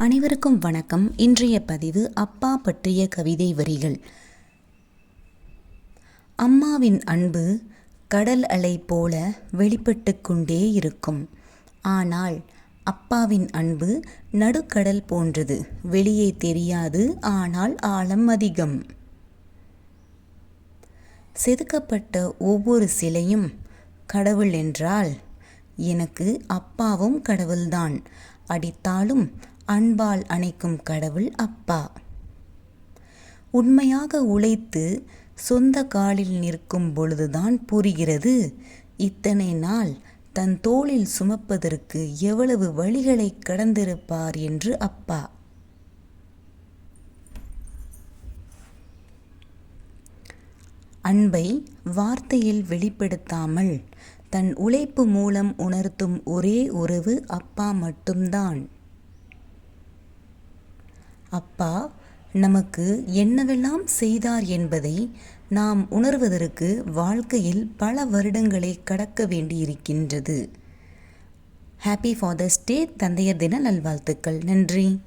அனைவருக்கும் வணக்கம். இன்றைய பதிவு அப்பா பற்றிய கவிதை வரிகள். அம்மாவின் அன்பு கடல் அலை போல வெளிப்பட்டு கொண்டே இருக்கும். ஆனால் அப்பாவின் அன்பு நடுக்கடல் போன்றது. வெளியே தெரியாது ஆனால் ஆழம் அதிகம். செதுக்கப்பட்ட ஒவ்வொரு சிலையும் கடவுள் என்றால் எனக்கு அப்பாவும் கடவுள்தான். அடித்தாலும் அன்பால் அணைக்கும் கடவுள் அப்பா. உண்மையாக உழைத்து சொந்த காலில் நிற்கும் பொழுதுதான் புரிகிறது. இத்தனை நாள் தன் தோளில் சுமப்பதற்கு எவ்வளவு வழிகளை கடந்திருப்பார் என்று அப்பா. அன்பை வார்த்தையில் வெளிப்படுத்தாமல் தன் உழைப்பு மூலம் உணர்த்தும் ஒரே உறவு அப்பா மட்டும்தான். அப்பா நமக்கு என்னவெல்லாம் செய்தார் என்பதை நாம் உணர்வதற்கு வாழ்க்கையில் பல வருடங்களை கடக்க வேண்டியிருக்கின்றது. ஹாப்பி ஃபாதர்ஸ் டே தந்தையர் தின நல்வாழ்த்துக்கள். நன்றி.